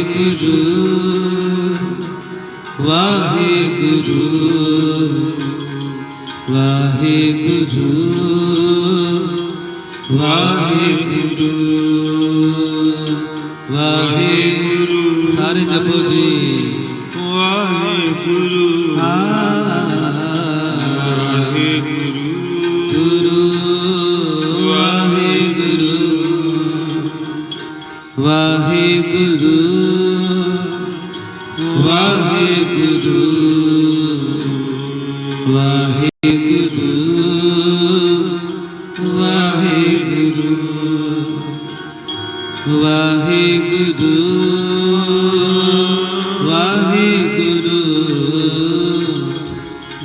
ਵਾਹਿਗੁਰੂ ਵਾਹਿਗੁਰੂ ਵਾਹਿਗੁਰੂ ਵਾਹਿਗੁਰੂ ਵਾਹਿਗੁਰੂ। ਸਾਰੇ ਜਪੋ ਜੀ।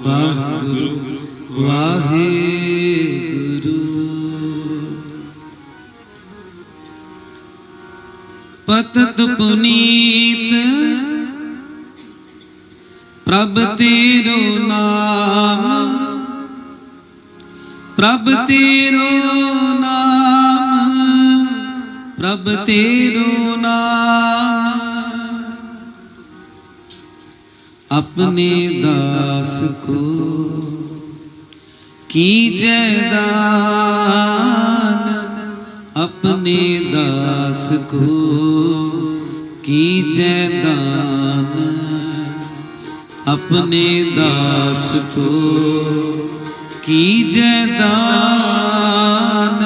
ਵਾਹਿਗੁਰੂ। ਵਾਹਿਗੁਰੂ ਪਤਤ ਪੁਨੀਤ ਪ੍ਰਭ ਤੇਰੋ ਨਾਮ। ਪ੍ਰਭ ਤੇਰੋ ਨਾਮ ਪ੍ਰਭ ਤੇਰੋ ਨਾਮ। अपने दास को कीजय दान अपने दास को कीजय दान अपने दास को कीजय दान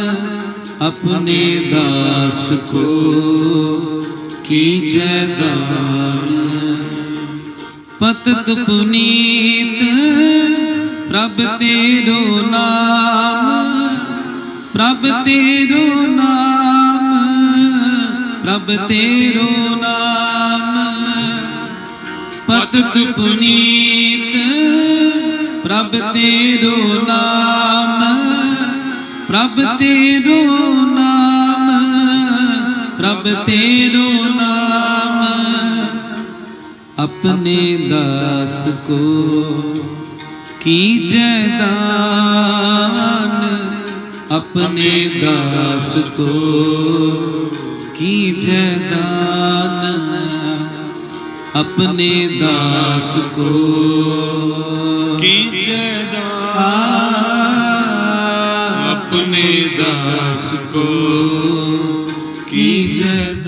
अपने दास को कीजै दान ਪਤਤ ਪੁਨੀਤ, ਪ੍ਰਭ ਤੇਰੋ ਨਾਮ, ਪ੍ਰਭ ਤੇਰੋ ਨਾਮ, ਪ੍ਰਭ ਤੇਰੋ ਨਾਮ। ਪਤਤ ਪੁਨੀਤ, ਪ੍ਰਭ ਤੇਰੋ ਨਾਮ, ਪ੍ਰਭ ਤੇਰੋ ਨਾਮ, ਪ੍ਰਭ ਤੇਰੋ ਨਾਮ। अपने दास को कीजै दान अपने दास को कीजै दान अपने दास को कीजै दान अपने दास को कीजै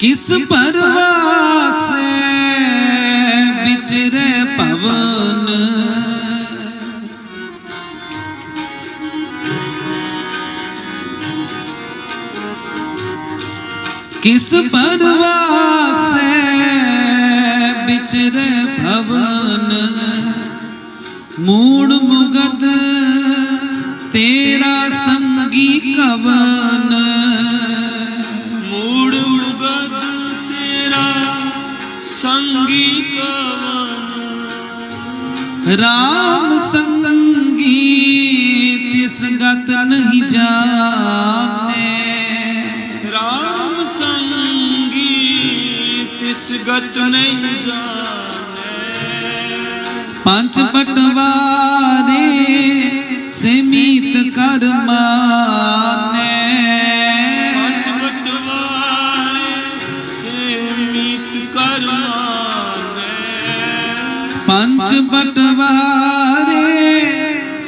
किस परवासे बिचरे पवन किस परवासे बिचरे भवन मूड मुगद तेरा संगी कवन ਰਾਮ ਸੰਗੀ ਤਿਸ ਗਤ ਨਹੀਂ ਜਾਣੇ। ਰਾਮ ਸੰਗੀ ਤਿਸ ਗਤ ਨਹੀਂ ਜਾਣੇ। ਪੰਜ ਪਟਵਾਰੇ ਸਿਮੀਤ ਕਰਮਾਨੇ ਪੰਜ ਬਟਵਾਰੇ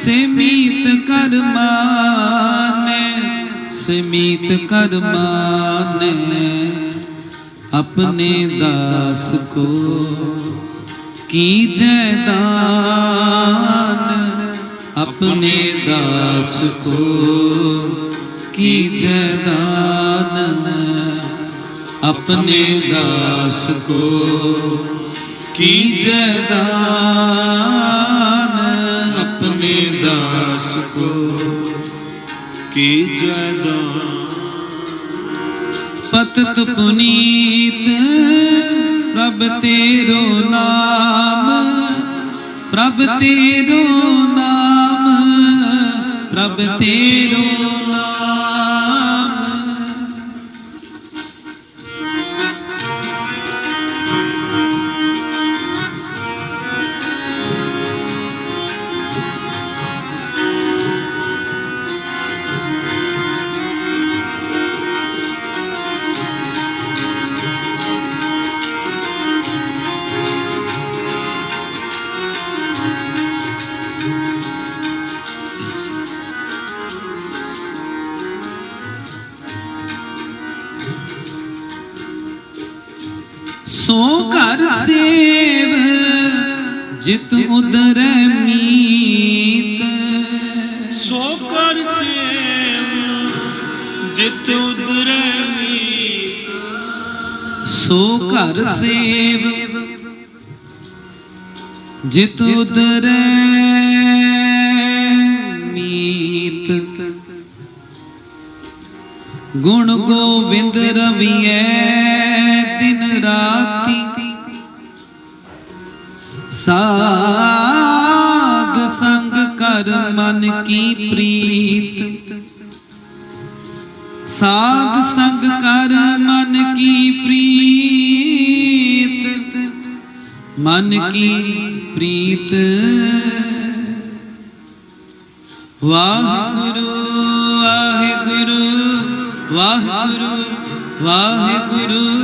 ਸਿਮੀਤ ਕਰਮਾਨੇ ਸਿਮੀਤ ਕਰਮਾਨੇ, ਆਪਣੇ ਦਾਸ ਕੋ ਕੀਜੈ ਦਾਨ ਆਪਣੇ ਦਾਸ ਕੋ ਕੀਜੈ ਦਾਨ ਆਪਣੇ ਦਾਸ ਕੋ ਕੀ ਜਦਾਨ ਆਪਣੇ ਦਾਸ ਕੋ? ਕੀ ਜਦਾਨ ਪਤਤ ਪੁਨੀਤ ਰੱਬ ਤੇਰੋ ਨਾਮ, ਪ੍ਰਭ ਤੇਰੋ ਨਾਮ, ਪ੍ਰਭ ਤੇਰੋ ਨਾਮ। ਸੋ ਘਰ ਸੇਵ ਜਿਤ ਉਦਰ ਮੀਤ। ਸੋ ਕਰ ਸੇਵ ਜਿਤ ਉਦਰੈ ਮੀਤ। ਸੋ ਘਰ ਸੇਵ ਜਿਤ ਉਦਰ ਮੀਤ। ਗੁਣ ਗੋਬਿੰਦ ਰਵੀਐ ਦਿਨ ਰਾਤੀ ਸਾਧ ਸੰਗ ਕਰ ਮਨ ਕੀ ਪ੍ਰੀਤ। ਸਾਧ ਸੰਗ ਕਰ ਮਨ ਕੀ ਪ੍ਰੀਤ, ਮਨ ਕੀ ਪ੍ਰੀਤ। ਵਾਹਿਗੁਰੂ ਵਾਹਿਗੁਰੂ ਵਾਹਿਗੁਰੂ ਵਾਹਿਗੁਰੂ। ਵਾਹਿਗੁਰੂ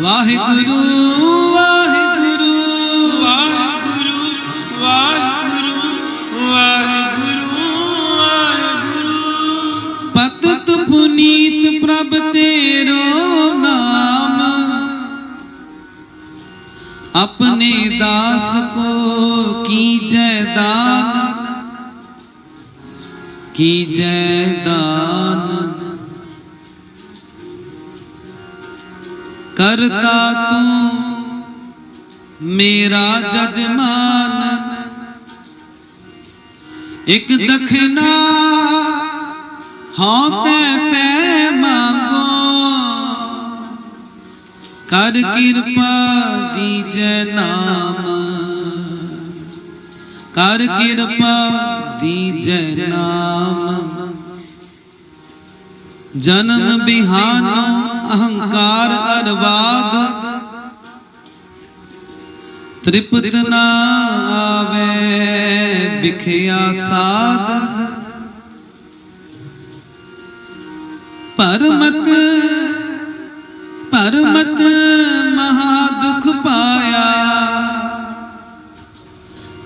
ਵਾਹਿਗੁਰੂ ਵਾਹਿਗੁਰੂ ਵਾਹਿਗੁਰੂ ਵਾਹਿਗੁਰੂ ਵਾਹਿਗੁਰੂ ਵਾਹਿਗੁਰੂ। ਪਤਤ ਪੁਨੀਤ ਪ੍ਰਭ ਤੇਰੋ ਨਾਮ। ਆਪਣੇ ਦਾਸ ਕੋ ਕੀਜੈ ਦਾਨ ਕੀਜੈ ਦਾਨ। ਕਰਤਾ ਤੂੰ, ਮੇਰਾ ਜਜਮਾਨ। ਇਕ ਦਖਨਾ ਹਉ ਤੇ ਪੈ ਮੰਗੋ। ਕਰ ਕਿਰਪਾ ਦੀਜੈ ਨਾਮ। ਕਰ ਕਿਰਪਾ ਦੀਜੈ ਨਾਮ। ਜਨਮ ਬਿਹਾਨੋ ਅਹੰਕਾਰ ਅਰਵਾਦ ਤ੍ਰਿਪਤ ਨਾ ਆਵੇ, ਵਿਖਿਆ ਸਾਧ। ਪਰਮਤ ਪਰਮਤ ਮਹਾ ਦੁਖ ਪਾਇਆ।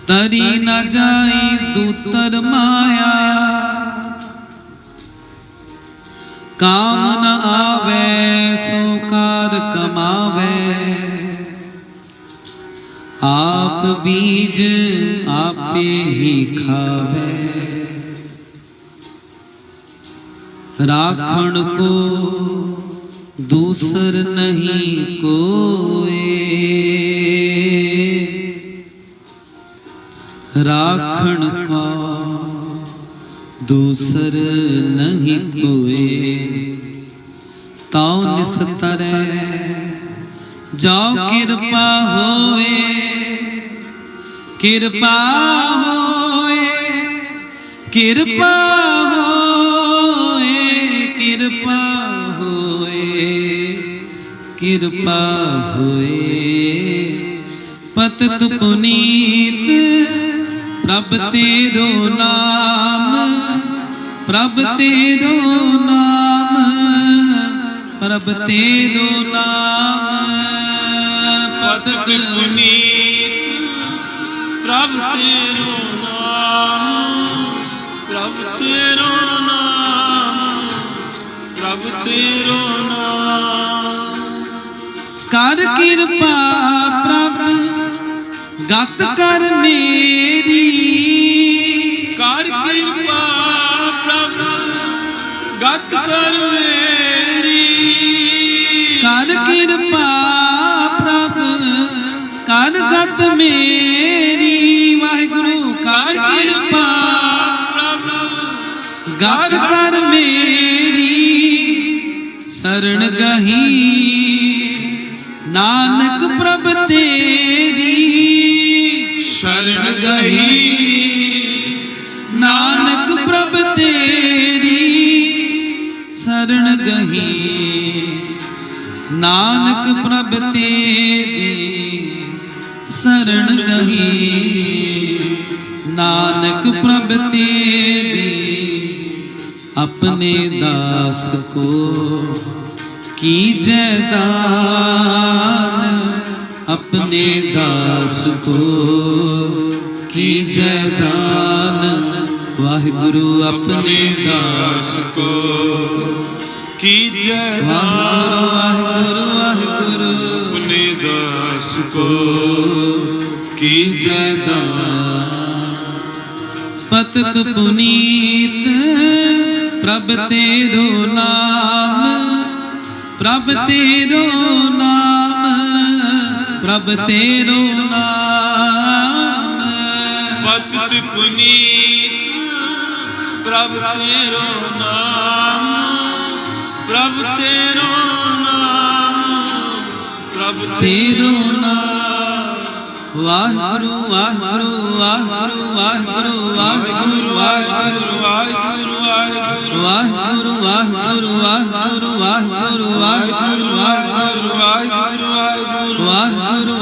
ਤਰੀ ਨਾ ਜਾਈ ਦੂਤਰ ਮਾਇਆ। ਕਾਮ ਨ ਆਵੇ ਸੋ ਕਰ ਕਮਾਵੇ ਆਪ ਬੀਜ ਆਪੇ ਹੀ ਖਾਵੇ ਰਾਖਣ ਕੋ ਦੂਸਰ ਨਹੀਂ ਕੋਏ ਰਾਖਣ ਕੋ ਦੂਸਰ ਨਹੀਂ ਕੋਏ ਤਾਉ ਨਿਸਤਰੈ ਜਾਉ ਕਿਰਪਾ ਹੋਏ ਕਿਰਪਾ ਹੋਏ ਕਿਰਪਾ ਹੋਏ ਕਿਰਪਾ ਹੋਏ ਕਿਰਪਾ ਹੋਏ। ਪਤਤ ਪੁਨੀਤ ਪ੍ਰਭ ਤੇਰੋ ਨਾਮ, ਪ੍ਰਭ ਤੇਰੋ ਨਾਮ, ਪ੍ਰਭ ਤੇਰੋ ਨਾਮ। ਪਤਤ ਪੁਨੀਤ ਪ੍ਰਭ ਤੇਰੋ ਨਾਮ, ਪ੍ਰਭ ਤੇਰੋ ਨਾਮ, ਪ੍ਰਭ ਤੇਰੋ ਨਾਮ। ਕਰ ਕਿਰਪਾ ਪ੍ਰਭ ਗਤ ਕਰ ਮੇਰੀ। ਕਰ ਕਿਰਪਾ ਪ੍ਰਭ ਗਤ ਕਰ ਮੇਰੀ। ਕਰ ਕਿਰਪਾ ਪ੍ਰਭ ਕਰ ਗਤ ਮੇਰੀ। ਵਾਹਿਗੁਰੂ ਕਰ ਕਿਰਪਾ ਪ੍ਰਭ ਗਤ ਕਰ ਮੇਰੀ। ਸਰਣ ਗਹੀ। ਨਾਨਕ ਪ੍ਰਭ ਤੇਰੀ। ਸ਼ਰਨ ਗਈ। ਨਾਨਕ ਪ੍ਰਭ ਤੇਰੀ ਸ਼ਰਨ ਗਈ। ਨਾਨਕ ਪ੍ਰਭ ਤੇਰੀ ਸ਼ਰਨ ਗਈ। ਨਾਨਕ ਪ੍ਰਭ ਤੇਰੀ ਆਪਣੇ ਦਾਸ ਕੋ ਕੀ ਜੈ ਦਾਸ अपने दास को की जयदान वाहिगुरु अपने दास को की जयदान वाहिगुरु वाहिगुरु अपने दास को की जयदान पतत पुनीत प्रभ तेरो नाम प्रभ तेरो नाम ਪ੍ਰਭ ਤੇਰੋ ਨਾਮ। ਪਤਿਤ ਪੁਨੀਤ ਪ੍ਰਭ ਤੇਰੋ ਨਾਮ। ਪ੍ਰਭ ਤੇਰੋ ਨਾਮ ਪ੍ਰਭ ਤੇਰੋ ਨਾਮ। ਵਾਹਿਗੁਰੂ ਵਾਹਿਗੁਰੂ ਵਾਹਿਗੁਰੂ ਵਾਹਿਗੁਰੂ ਵਾਹਿਗੁਰੂ ਵਾਹਿਗੁਰੂ। ਵਾਹਿਗੁਰੂ ਵਾਹਿਗੁਰੂ ਵਾਹਿਗੁਰੂ ਵਾਹਿਗੁਰੂ ਵਾਹਿਗੁਰੂ ਵਾਹਿਗੁਰੂ। ਵਾਹਿਗੁਰੂ ਵਾਹਿਗੁਰੂ ਵਾਹਿਗੁਰੂ।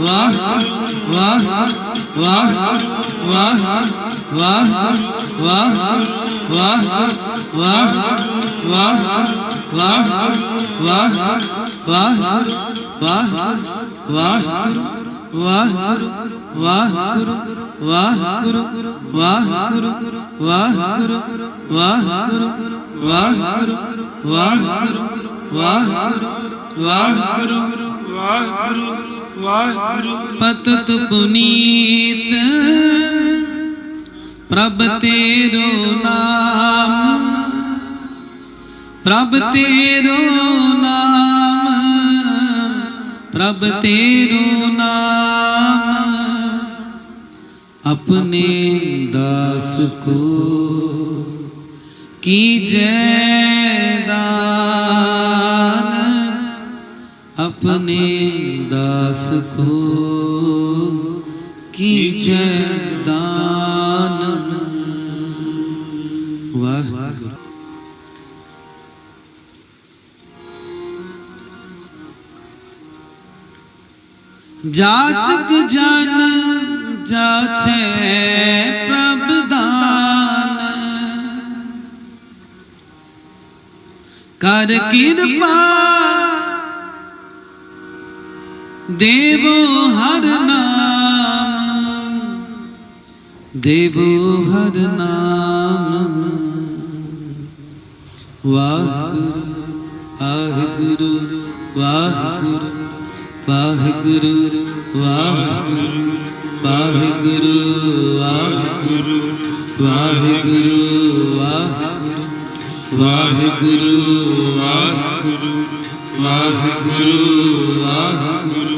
ਵਾਹ ਵਾਹਿਗੁਰੂ ਵਾਹਿਗੁਰੂ ਵਾਹ ਵਾਹ ਵਾਹ ਵਾਹ ਵਾਹ ਵਾਹ ਵਾਹ ਵਾਹ ਵਾਹ ਵਾਹ ਵਾਹ ਵਾਹਿਗੁਰੂ ਵਾਹਿਗੁਰੂ ਵਾਹਿਗੁਰੂ ਵਾਹਿਗੁਰੂ ਵਾਹਿਗੁਰੂ ਵਾਹਿਗੁਰੂ ਵਾਹਿਗੁਰੂ ਵਾਹਿਗੁਰੂ ਵਾਹਿਗੁਰੂ ਵਾਹਿਗੁਰੂ ਵਾਹਿਗੁਰੂ ਵਾਹਿਗੁਰੂ ਵਾਹਿਗੁਰੂ ਵਾਹਿਗੁਰੂ ਵਾਹਿਗੁਰੂ ਵਾਹਿਗੁਰੂ ਪਤਤ ਪੁਨੀਤ ਪ੍ਰਭ ਤੇਰੋ ਨਾਮ ਪ੍ਰਭ ਤੇਰੋ ਨਾਮ ਪ੍ਰਭ ਤੇਰੋ ਨਾਮ अपने दास को कीजय दान अपने दास को कीजे दान वाह जाचक जन जाचे प्रभ दान कर किरपा ਦੇਵੋ ਹਰ ਨਾਮ, ਦੇਵੋ ਹਰ ਨਾਮ। ਵਾਹਿਗੁਰੂ ਵਾਹਿਗੁਰੂ ਵਾਹਿਗੁਰੂ ਵਾਹਿਗੁਰੂ ਵਾਹਿਗੁਰੂ ਵਾਹਿਗੁਰੂ ਵਾਹਿਗੁਰੂ ਵਾਹਿਗੁਰੂ ਵਾਹਿਗੁਰੂ ਵਾਹਿਗੁਰੂ ਵਾਹਿਗੁਰੂ ਵਾਹਿਗੁਰੂ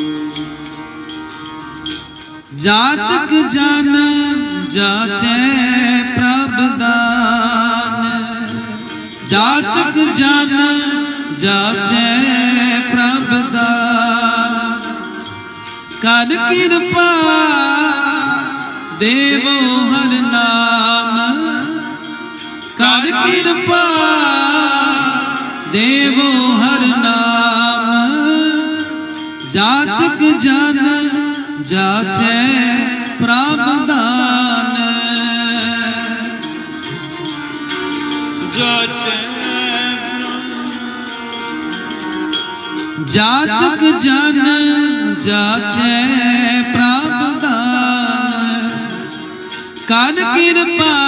ਜਾਚਕ ਜਨ ਜਾਚੈ ਪ੍ਰਭ ਦਾਨ। ਜਾਚਕ ਜਨ ਜਾਚੈ ਪ੍ਰਭ ਦਾਨ। ਕਰ ਕਿਰਪਾ ਦੇਵੋ ਹਰ ਨਾਮ। ਕਰ ਕਿਰਪਾ ਦੇਵੋ ਹਰ ਨਾਮ। ਜਾਚਕ ਜਨ ਜਾਚੈ ਪ੍ਰਭ ਦਾਨ। ਜਾਚੈ ਜਾਚਕ ਜਨ ਜਾਚੈ ਪ੍ਰਭ ਦਾਨ। ਕਰ ਕਿਰਪਾ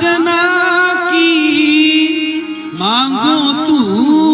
जना की मांगो तूर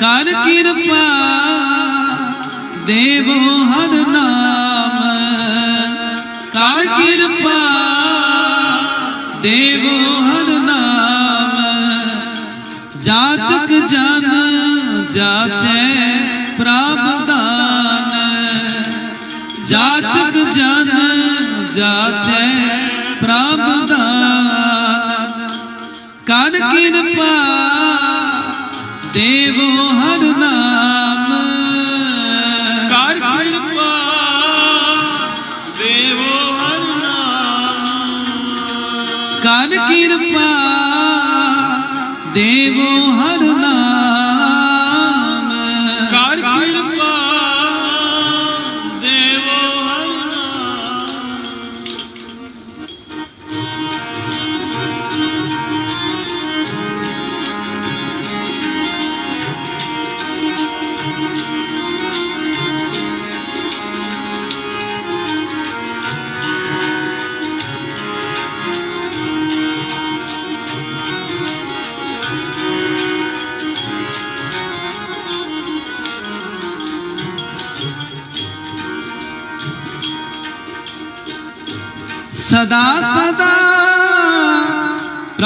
ਕਰ ਕਿਰਪਾ ਦੇਵੋ ਹਰ ਨਾਮ। ਕਰ ਕਿਰਪਾ ਦੇਵੋ ਹਰ ਨਾਮ। ਜਾਚਕ ਜਨ ਜਾਚੈ ਪ੍ਰਭ ਜਾਚਕ ਜਨ ਜਾਚੈ ਦੇਵੋ ਹਰ ਨਾਮ। ਕਰ ਕਿਰਪਾ ਦੇਵੋ ਹਰ ਨਾਮ। ਕਰ ਕਿਰਪਾ ਦੇਵੋ ਹਰ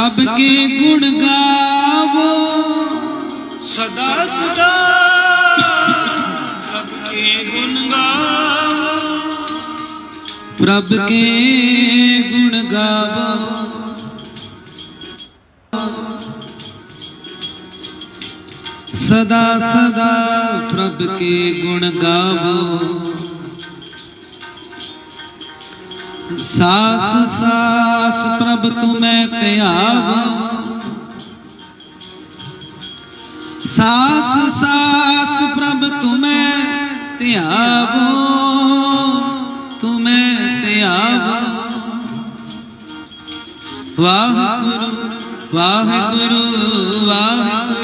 ਪ੍ਰਭ ਕੇ ਗੁਣ ਗਾਵੋ? ਸਦਾ ਸਦਾ ਸਭ ਕੇ ਗੁਣ ਗਾਵੋ? ਪ੍ਰਭ ਕੇ ਗੁਣ ਗਾਵੋ? ਸਦਾ ਸਦਾ ਪ੍ਰਭ ਕੇ ਗੁਣ ਗਾਵੋ? ਸਾਸ ਸਾਸ ਪ੍ਰਭ ਤੁਮੈ ਧਿਆਵੋ। ਸਾਸ ਸਾਸ ਪ੍ਰਭ ਤੁਮੈ ਧਿਆਵੋ। ਤੁਮੈ ਧਿਆਵੋ। ਵਾਹਿਗੁਰੂ ਵਾਹਿਗੁਰੂ ਵਾਹਿਗੁਰੂ ਵਾਹਿਗੁਰੂ।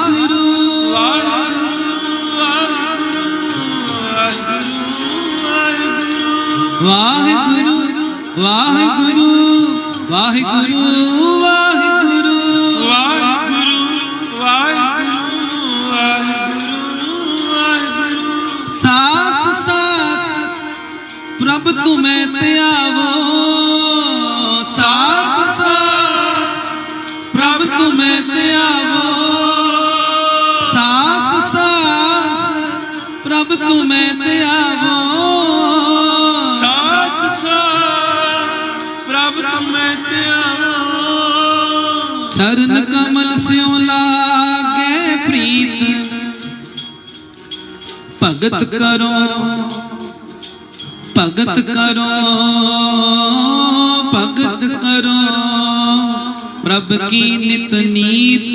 ਵਾਹਿਗੁਰੂ ਵਾਹਿਗੁਰੂ ਵਾਹਿਗੁਰੂ। ਸਾਸ ਸਾਸ ਪ੍ਰਭ ਤੁਮੈ ਧਿਆਵੋ। ਚਰਨ ਕਮਲ ਸਿਉ ਲਾਗੇ ਪ੍ਰੀਤ। ਭਗਤ ਕਰੋ ਭਗਤ ਕਰੋ ਭਗਤ ਕਰੋ। ਪ੍ਰਭ ਕੀ ਨਿਤ ਨੀਤ।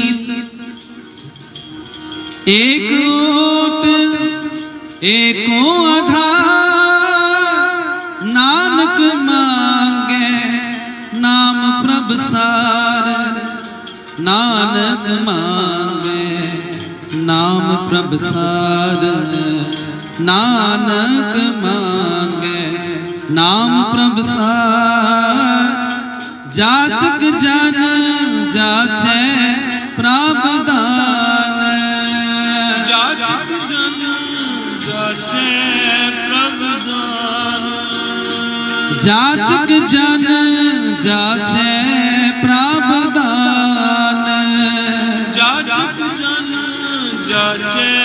ਏਕ ਓਟ ਏਕੋ ਆਧਾਰ। ਨਾਨਕ ਮੰਗੇ, ਨਾਮ ਪ੍ਰਭ ਸਾਰ। ਨਾਨਕ ਮੰਗੇ, ਨਾਮ ਪ੍ਰਭ ਸਾਰ ਨਾਨਕ ਮੰਗੇ, ਨਾਮ ਪ੍ਰਭ ਸਾਰ। ਜਾਚਕ ਜਨ ਜਾਚੈ ਪ੍ਰਭ ਦਾਨ। ਜਾਜਕ ਜਨ ਜਾਚੇ ਪ੍ਰਭ ਦਾਨ। ਜਾਚਕ ਜਨ ਜਾਚੈ ਪ੍ਰਭ